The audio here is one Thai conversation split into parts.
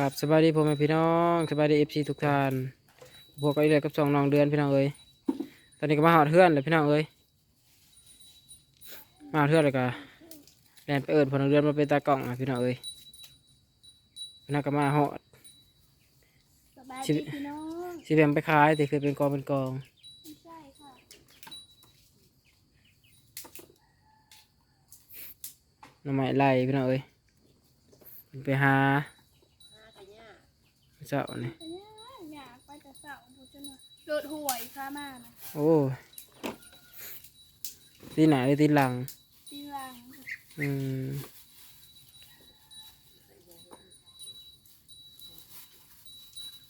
กับสบายดีพ่อแม่พี่น้องสบายดีเอฟซีทุกท่านพวกก็อีเลยกับสองน้องเดือนพี่น้องเอ้ยตอนนี้ก็มาหอดเพื่อนเลยพี่น้องเอ้ยมาหอดเพื่อนเลยก็แลนไปเอิญพอน้องเดือนมาเป็นตากล้องอะพี่น้องเอ้ยพี่น้องก็มาหอดสบายชีดีวิตพี่น้องสิแบมไปขายแต่คือเป็นกองเป็นกองไม่ใช่ค่ะหน้ำไม้ไล่พี่น้องเอ้ยไปหา เจ้านี่อันเนี้ยอยากไปแต่เสาร์พูดจนว่าโดดหวยพามานะโอ้ยตีหนาหรือตีหลังทีหลังอืม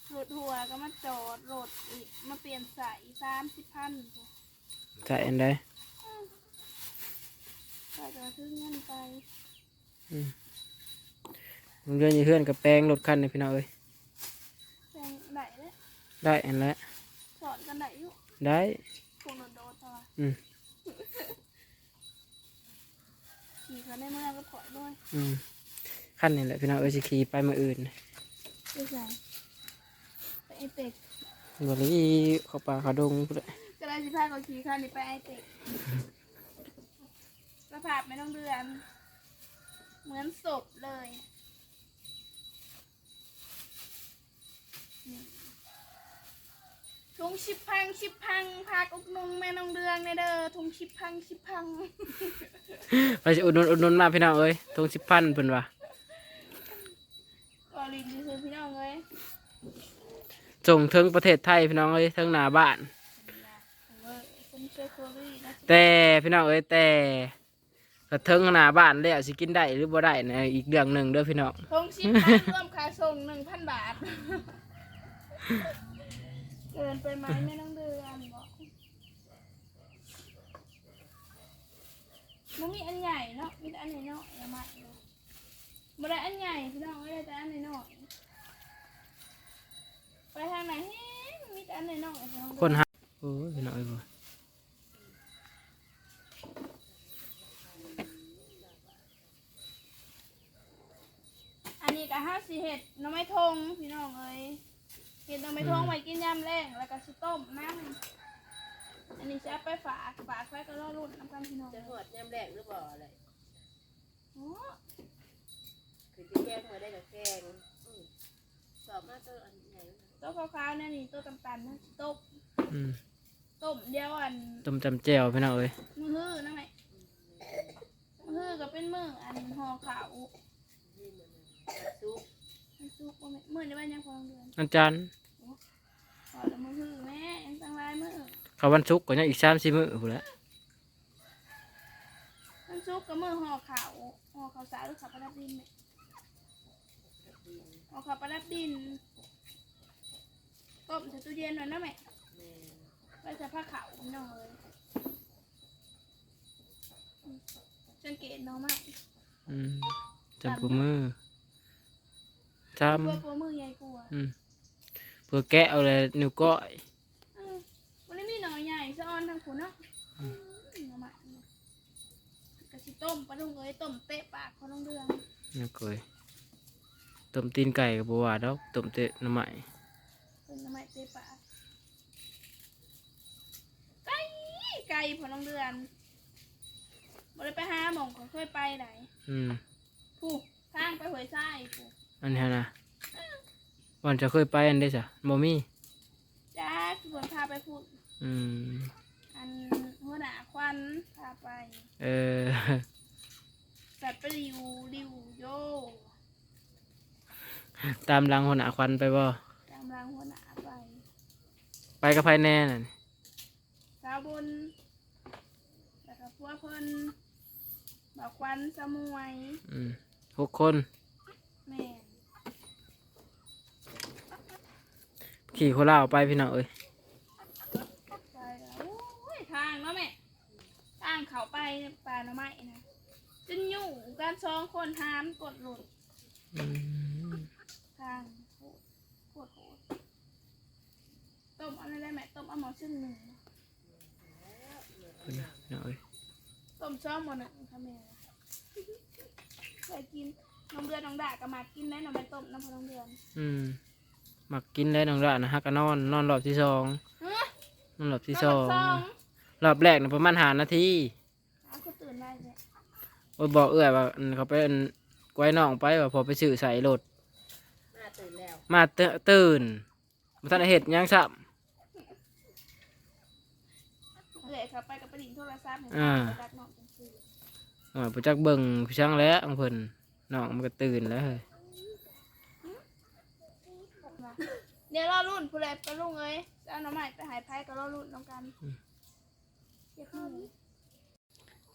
โดดหัวก็มาจอดโหลดอีกมาเปลี่ยนสายสามสิบพันใส่อันใดก็จะซื้อเงินไปน้องเดือนอยี่เพื่อนกับแปลงรถคันนี่พี่น้องเอ้ย แพงไหนเนี่ย ได้อันแล้วสอนกันไหนอยู่ได้พวกโดดโดดตัวอืมขี่เขาในเมืองก็ถอยด้วยอืมขั้นนี่แหละพี่น้องเอ้ยสิขี่ไปมาอื่นไม่ใช่ไปไอเป็ดบริเขาป่าเขาดงพุ่นแหละก็ได้สิพาเขาขี่คันนี้ไปไอเป็ดสภาพไม่ต้องเดือน เหมือนศพเลย ทุงชิบพังชิบพังพากอุกนุงแม่น้องเดืองในเด้อทุงชิบพังชิบพังไปสิอุดหนุนอุดหนุนมาพี่น้องเอ้ยทงสิบพันเพิ่นว่าก็ลินดีคือพี่น้องเอ้ยส่งถึงประเทศไทยพี่น้องเอ้ยถึงหน้าบ้านเออคุณเชอร์โคลี่นะแต่พี่น้องเอ้ยแต่ถ้าถึงหน้าบ้านแล้วสิกินได้หรือบ่ได้นะอีกเรื่องหนึ่งเด้อพี่น้อง ทุงชิบพังรวมค่าส่งหนึ่งพันบาท เกินไปไหมแม่น้องเดือนบอกมันมีอันใหญ่เนาะมีแต่อันใหญ่เนาะอย่ามาเนาะมาได้อันใหญ่พี่น้องไม่ได้แต่อันใหญ่เนาะไปทางไหนเฮ้ยมีแต่อันใหญ่เนาะพี่น้องคนหาโอ้ยพี่น้องเอ้ยบ่อันนี้ก็ห้าสีเห็ดน้ำไม้ทงพี่น้องเอ้ย เห็ดหน้ำไม้ทงไว้กินยำแรงแล้วก็สิต้มน้ำอันนี้จะเอาไปฝากฝากไว้ก็รอรุ่นน้ำกันพี่น้องจะหอดยำแรกหรือบ่อะไรโอ้คือจะแกงมาได้กับแกงอืมสอบมาตัวอันใหญ่ตัวขาวๆเนี่ยนี่ตัวตันๆนะต้มอืมต้มเดียวอันต้มจำแจ่วพี่น้องเอ้ยมือฮื้อนั่นไงมือฮื้อก็เป็นมืออันห่อขาว ซุป มันซุกว่แม่มือในบ้านยังพองเดือนอันจันทร์พอล้วมือฮื้อแม่ยังตั้งหลายมือเขาวันศุกร์ก็ยังอีกสามสี่มื้อพุ่นแหละมันซุกกับมือห่อขาวห่อขาวสาวหรือขาวประดับดินเนี่ห่อขาวประดับดินต้มใส่ตู้เย็นหน่อยนะแม่ไว้ใส่ผ้าขาวน้องเลยสังเกตน้องไหมอืมจำปูมือ จตัวตัวมือใหญ่กว่าำอืมเพื่อแกะเอาเลยนิ้วก้อยเออวันนี้มีหน่อใหญ่สะออนทางขุนเนาะอืมน้องใหม่กะสิต้มปลาดุงเอ้ยต้มเตะปากเขาต้องเดืองนิ้วก้อยต้มตีนไก่กับบัวาดอกต้มเตะน้ำใหม่เป็นน้ำใหม่เตะปากไก่ไก่พอน้องเดือนบ่ได้ไปหาหมองเขาเคยไปไหนอืมผู้ทางไปหวยไส้ผู้ อันนี้นะวันจะเคยไปอันได้จ้ะบ่มีจ้าคือคนพาไปพูดอืมอันหัวหน้าควันพาไป เออสัตว์ไปริวริวโยตามหลังหัวหน้าควันไปบ่ตามรางหัวหน้าไปไปกับไผแน่น่ะสาวบนแล้วก็พวกเพิ่นบอกควันสมวยอืมหกคนแม่น ขี่โคราชไปพี่น้องเอ้ยไปแล้วโอ้ยทางเนาะแม่ทางเขาไปป่าหน่อไม้นะจนอยู่กันสองคนหามกดหลุดอืมทางโหดโคตรโหดต้มเอะไรได้แม่ต้มเอาหมอซึ่งหนึ่งพี่น้องเอ้ยต้มซ้อมหมอหนึ่งค่ะแม่เคยกินน้องเดือนน้องด่าก็มากินได้น้องไปต้มน้ำพอน้องเดือน อืม มักกินได้น้องละนะฮะก็นอนนอนรอบที่สองฮะนอนรอบที่น้สอองงสองรอบแรกน่ะประมาณหานาทีเอาก็ตื่นได้เลยโอ้ยบอกเอื้อยว่าอันเขาไปอันไว้น้องไปว่าพอไปซื้อใส่รถมาตื่นแล้วมาเตตื่นมาทันได้เห็ดหยังซ้เอื่อยเขาไปกับประดิษฐ์โทรศัพท์ให้อ่าไปดักน้องจังซี่ำอ่าผู้จักเบิ่งผู้ช่างแล้วของเพิ่นน้องมันก็ตื่นแล้วเฮ้ย เดี๋ยวรอรุ่นผู้ใดไปลุงเอ้ยจะเอาน้ำใหม่ไปหายไพ่ก็รอรุ่นน้องกันเรียบร้อย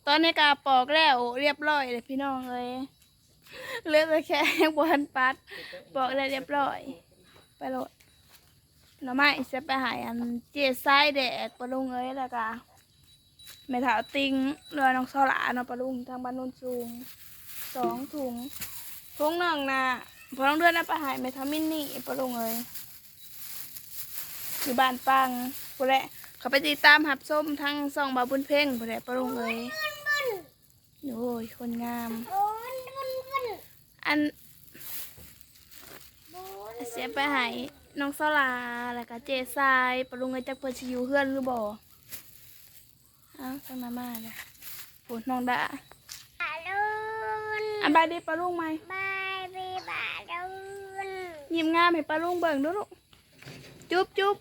ตอนนี้กาปอกแล้วเรียบร้อยเลยพี่น้องเอ้ยเหลือแต่แค่บวนปัดปอกแล้วเรียบร้อย ไปโหลดหน้ำใหม่จะไปหายอันเจี๊ยไส้แดกปลาลุงเอ้ยแล้วก็แม่ถาวติงเรือน้องสลาเนาะปลาลุงทางบ้านโนนสูงสองถุงถุงหนึ่งนะพอต้องเดือนนะไปหายแม่ทามินนี่ปลาลุงเอ้ย อยู่บ้านปังผู้แหละเขาไปติดตามหับส้มทั้งซองบาบุญเพ่งผู้แหละปรุงเลยโอ้ยคนงาม อันเสียไปใหายน้องสลาแล้วก็เจทรายปรุงเลยจักเปิดชิอยูเพื่อนหรือบ่อ้าวตั้งมามาเลยปวดน้องดาบาลูนอันบายดีปลาลุงไหมบายบีบาลูนยิ้มงามให้ปลาลุงเบิ่งดูลูก จุ๊บจุ๊บ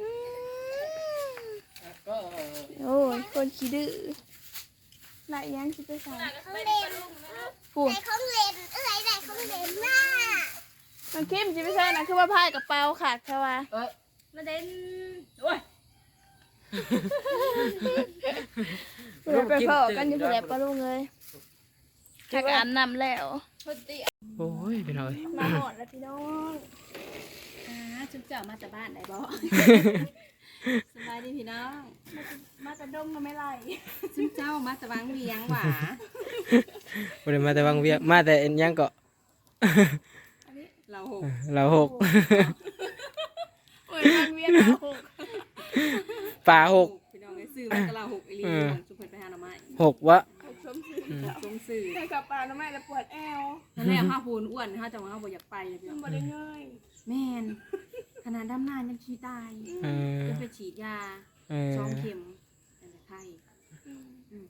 อืมโอ้ยคนขี้ดื้อไหนยังคิดไปใส่ของเล่นผูกไหนของเล่นเอ้ยไหนของเล่นมามันคิมจิไปใส่นะคือว่าพายกับเปาขาดแค่ว่าเอ้ยมาเด่นโอ้ยเผื่อไปพอกันอยู่แหละปลาลุงเลยจักอันนำแล้วโอ้ยพี่น้อยมาหอดแล้วพี่น้องอ่า ชุบเจ้ามาจากบ้านไหนบ่ สบายดีพี่น้อง มาจะดมก็ไม่ไล่ชุบเจ้ามาจากวังเวียงหว่าบ่ได้มาแต่วังเวียงมาแต่อันหยังก็เราหกเราหกโอ้ยมันเวียนหัวหกป่าหก พี่น้องไอ้ซื้อมาก็เราหกอีหลีเออชุบเพิ่นไปหาหน่อไม้หกวะหกสมสื่อแล้วสมสื่อในกระเป๋าน้ำไม้แล้วปวดแอวนั่นแหละห้าพูนอ้วนห้าจังหวะห้าบ่อยากไปเลยพี่มัน้นองบ่ได้เงยแม่น ขนาดดำนานยังขี้ตายเออจะไปฉีดยาเออช่องเข็มแต่ไข้อืม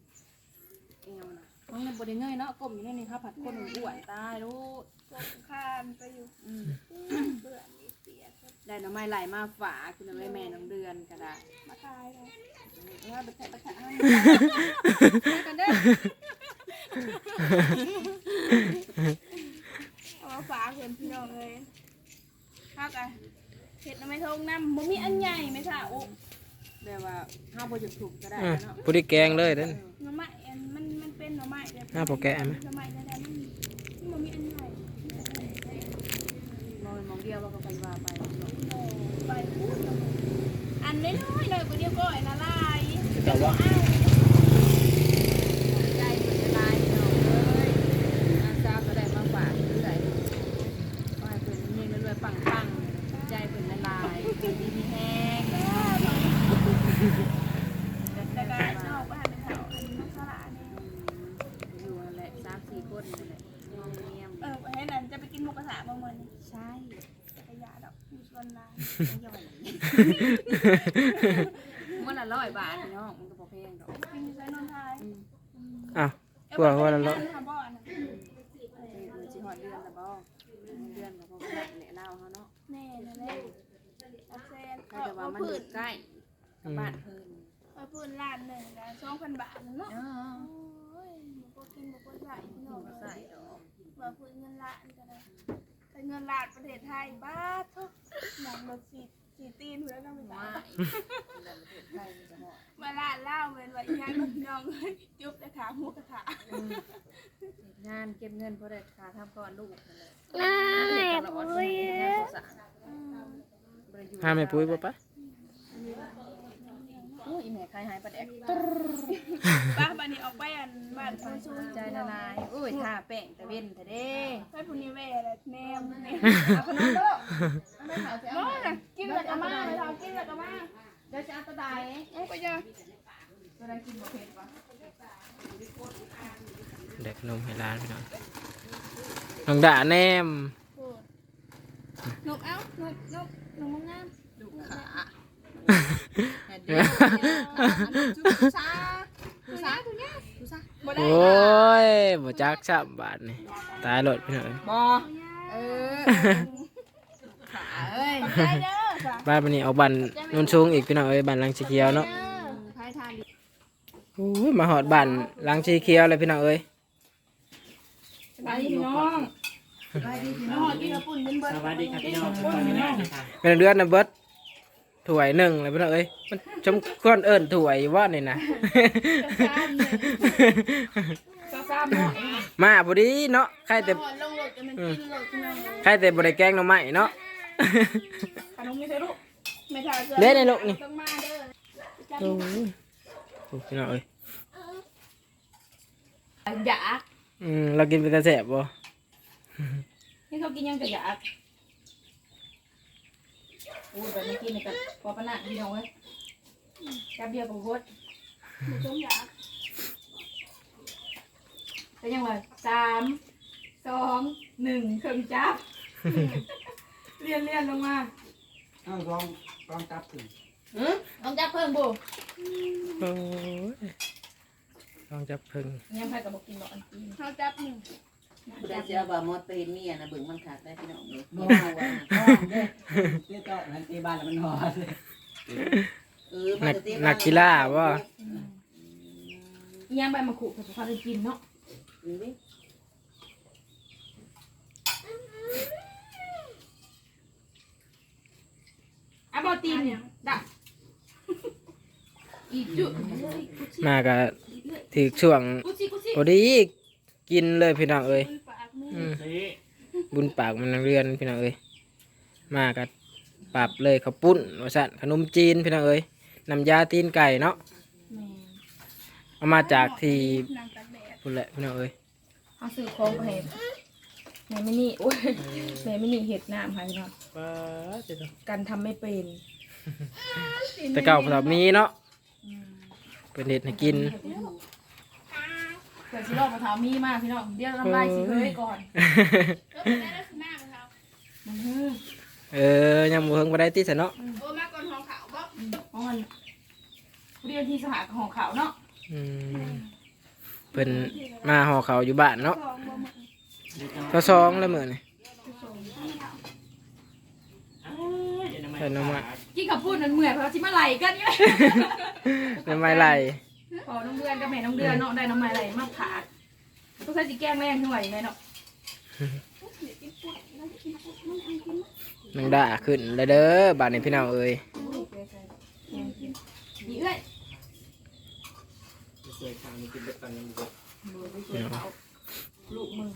เอวน่ะน้องเนี่ยบ่ได้เงยเนาะก้มอยู่ในนี่ค่ะผัดคนอ้วนตายลูกกดข้ามไปอยู่อืมเบื่อนี่เสียได้หน่อไม้ไหลมาฝากคุณเอาไว้แม่น้องเดือนก็ได้มาทายเลยว่าไปแทะไปแทะให้กันเด้อ เอามาฝากเพื่อนพี่น้องเลยข้าวกันเห็ดน้ำไม่ทงน้ำบ่มีอันใหญ่ไหมค่ะโอ้แบบว่าห้าบ่หยุดถูกก็ได้อะเนาะผู้ที่แกงเลยเด้อ หน้ำไม้อันมันมันเป็นหน้ำไม้แบบหน้าโปรแกรมไหม หน้ำไม้นั่นแหละมันมันบ่มีอันใหญ่มองมองเดียวว่าก็ไปว่าไปโอ้ไปพูดแล้วอันน้อยๆหน่อยก็เดียวก็ไอ้ละลายแต่ว่าอ้าว ใจมันจะลายเนาะเอ้ยอาซาก็ได้มาฝากเรื่อยว่าให้เพิ่นเฮงๆรวยๆปังๆใจเพิ่นละลายดีมีแห้ง แล้วก็นอกไปหาเป็นแถวอันนี้มันสละนี่ อยู่นั่นแหละสามสี่คนนั่นแหละงอมเงียม เออไปให้นั่นจะไปกินหมูกระทะบางมื้อนี่ ใช่ จักรยานดอกมีส่วนลาย ไม่ย่ มันละร้อยบาทเนาะมันก็บ่แพงดอกอ้าวกลัวว่าละร้อยเอ้ยบ่ได้งานทำบ่อนน่ะเออเดือนสิฮอดเดือนละบ่เดือนก็บ่แม่นแหละเล่าเฮาเนาะแน่นั่นแหละเอาแซนก็จะว่ามันอยู่ใกล้กับบ้านเพิ่นเอาพื้นล้านหนึ่งละสองพันบาทนะเนาะเออโอ้ยบ่กินบ่ก็ใส่พี่น้องบ่เอ้ใส่ยดอกว่าพื้นเงินล้านก็ได้แต่เงินล้านประเทศไทยบาททุกหนังรถสี สีตีนเพื่อนต้องไปว่าจ่ายแล้วประเทศไทยมันจะฮอดมาล้านเล่าเป็นว่าอีหยังพี่น้องเอ้ยจุ๊บแต่ขาหมูกระทะงานเก็บเงินเพราะได้ค่าทำก่อนลูกนั่นแหละน่าแม่ตลอดปุ้ยงานสงสารอืมบ่ได้อยู่ ห้ามไม่ปุ้ยบ่ปะโอ้ยอีแม่ใครหายปลาแดกป้าบันนี้ออกไปอันบ้านคนซูนใจละลายโอ้ยทาแป้งแต่เว้นแต่เด้ไปพุนิเวศแหละแนมแนมเอาขนมเด้อเอาไม่เอาสิเอาโอ้ยน่ะกินแล้วก็มาเลยทำกินแล้วก็มาเดี๋ยวจะเอาตะไดเอาไปจ้ะตัวใดกินบ่เผ็ดวะเด็กขนมให้ร้านพี่น้องน้องด่าแนมโอ้นกเอ้านกนกนกมังงามลูกขา แต่เดี๋ยวทุซาทุซาทุซาบ่ได้โอ้ยบ่จักสับบาทนี่ตายหลดพี่น้องบอเออขาเอ้ยขอบใจเด้อค่ะบ้านวันนี้เอาบันนนสูงอีกพี่น้องเอ้ยบันลังสีเขียวเนาะเด้อพายทานดิโอ้ยมาหอดบันลังสีเขียวเลยพี่น้องเอ้ยสบายดีพี่น้องสบายดีพี่น้องกินกระปุ่นเป็นเบิดสบายดีครับพี่น้องเป็นเดือนนะเบิด ถ้วยหนึ่งเลยพี่น้องเอ้ยมันชมควรเอิ้นถ้วยว่านี่นะ ก็ซ้ำเนาะมาพอดีเนาะใครแต่หอนลงรถกันมันกินรถพี่น้องใครแต่บริแกงหน่อไม้เนาะ ขนมนี่ใช่ลูกไม่ถ่ายเสื้อเล่นในลูกนี่ ต้องมาเด้อจับโอ้ยโอ้ยพี่น้องเอ้ยอยากอืมเรากินเป็นตาแสบบ่ให้เขากินยังก็อยาก อู้แบบนี้กินนี่กับพอปะนะพี่น้องเว้ยจับเบียร์กับโคตรชมอยากเป็นยังไงสามสองหนึ่งเครื่องจับ เรียนเรียนลงมาเอาลองลองจับถึงหือลองจับเพิ่มบุโอ้ยลองจับพึ่งยังไปกับบอกกินบอกอันกิน เขาจับหนึ่ง ได้เสียบ่ามอดไปเห็นเมียนะเบิ่งมันขาดได้พี่น้องเลยบ่บ่เอาเอาไว้ว่าก้อนเด้เตี้ยเจ้าหันตีบ้านแล้วมันหอดเลยเออมันักจะเสียนักกีฬาว่ายังไปมาขู่กับเขาจะกินเนาะอืมอะบอตีนเนี่ยดักอีกจุดมาก็ถือช่วงกุชิกุชิพอดี กินเลยพี่น้องเอ้ยปากมืออืมบุญปากมันเรือนพี่น้องเอ้ยมาก็ปรับเลยข้าวปุ้นว่าสั่นขนมจีนพี่น้องเอ้ยน้ำยาตีนไก่เนาะแม่เอามาจากที่นางตักแดดพุ่นแหละพี่น้องเอ้ยเอาซื้อของไปให้แม่ไม่นี่โอ้ยแม่ไม่นี่เห็ดน้ำให้เนาะกันทำไม่เป็นแต่เก่าพอมีเนาะเป็นเห็ดให้กิน เกิดสิลอกมะพร้าวมีมากพี่น้องเดี๋ยวน้ำลายสิเฮ้ยก่อนมันฮือเออยังบ่เฮิงบ่ได้ติซะเนาะโอ้มาก่อนหองขาวบ่อ๋อมันเรียนที่สหกับหองขาวเนาะอืมเพิ่นมาห่อเขาวอยู่บ้านเนาะสองบ่หมดก็ซองแล้วมื้อนี่ใส่น้ำมันกินกับพูดนั่นเหมื่อยเพราะที่มาไหลกันนี่น้ำมันไหล พอน้องเดือนกับแม่น้องเดือนเนาะได้น้ำมันไหลมาผาดต้องใช้สีแกงแรงหน่วยไหมเนาะนังด่าขึ้นเลยเด้อบ้านนี้พี่น้องเอ้ยดีเอ้ยลูกมือ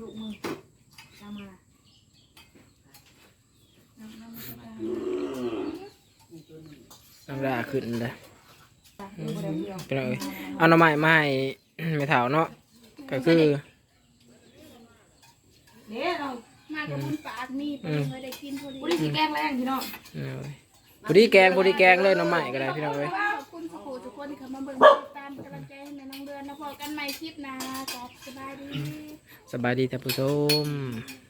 ลูกมือตามมานังด่าขึ้นเลย พี่น้องเอ้ยเอาหน่อไม้มาให้ ไม่เฒ่าเนาะก็คือเดี๋ยวเรามากับบุญปากนี่ไปเคยได้กินพอดีพอดีสีแกงแรงพี่น้องเอาเว้ยพอดีแกงพอดีแกงเลยหน่อไม้ก็ได้พี่น้องเอ้ย ขอบคุณสุขุทุกคนที่เข้ามาเบิ่งติดตามเป็นกำลังใจให้แม่น้องเดือนนะพอกันใหม่คลิปหนะกอบสบายดี สบายดีท่านผู้ชมส